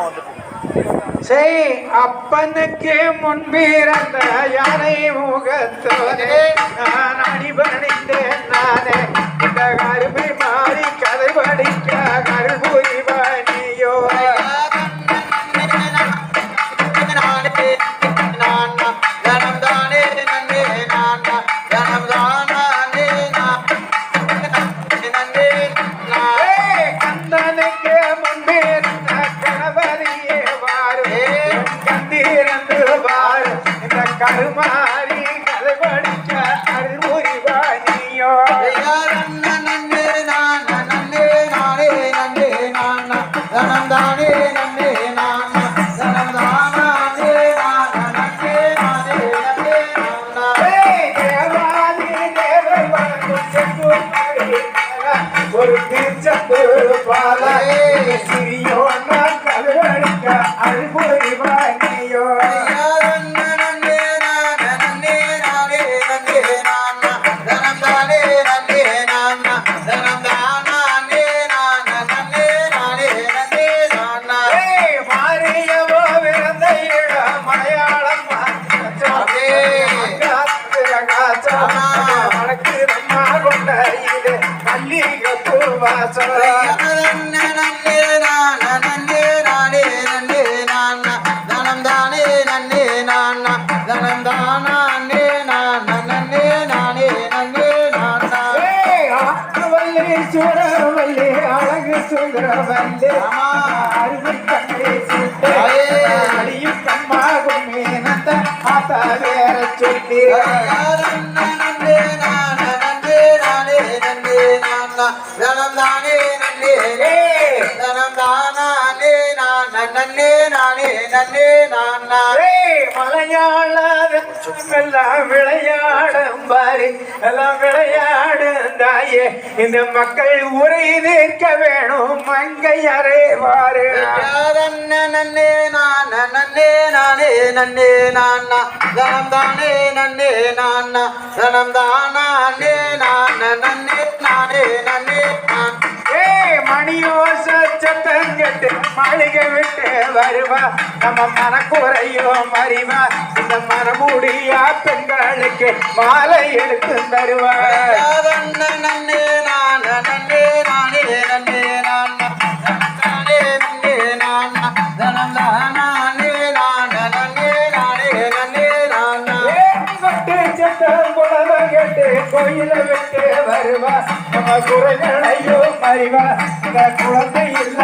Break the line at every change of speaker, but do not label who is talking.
நாம வந்துட்டு செய் அப்பனுக்கு முன்பிறந்த யானை முகத்தோனே நான் அடிபணிந்தேன் நானே. இந்த கருமை மாறி கதை படிக்க கருமாறி கதை படிக்க அருள்புரிவாணியோ தேவாதி தேவர் வணங்கும் செந்தூர் ஒரு தீர்ச்சத்து பால. கருவழிக்க அருள்புரிவாணியோ மாறியவோ அழகு சுந்தரவல்லி அருமை கண்ணே சுட்டு அடியும் கம்மாகும் மீனந்த ஆத்தா வேற சொல்லி
நன்னே நானே நன்னே நான்
மலையாள எல்லாம் விளையாடும் பாரு எல்லாம் விளையாடும் தாயே. இந்த மக்கள் உரை தீர்க்க வேணும் மங்கை அறைவாரு
நன்னே நான் நன்னே நானே நன்னே நான் தனம் தானே நன்னே நான் தனம் தானே நான் நன்னே நானே நன்னே நான்
மணியோ சத்தம் கெட்டு மாளிகை விட்டு வருவா. நம்ம மனக்குறையோ மறிவா இந்த மனமுடியா பெண்களுக்கு மாலை எடுத்து தருவா.
நன்னே நான் நன்னே நானே நன்னே நான். நான். நன்னே நானே நான்
கோயில விட்டு வருவா. நம்ம குறைகளையோ மறிவா இந்த குழந்தை இல்லா.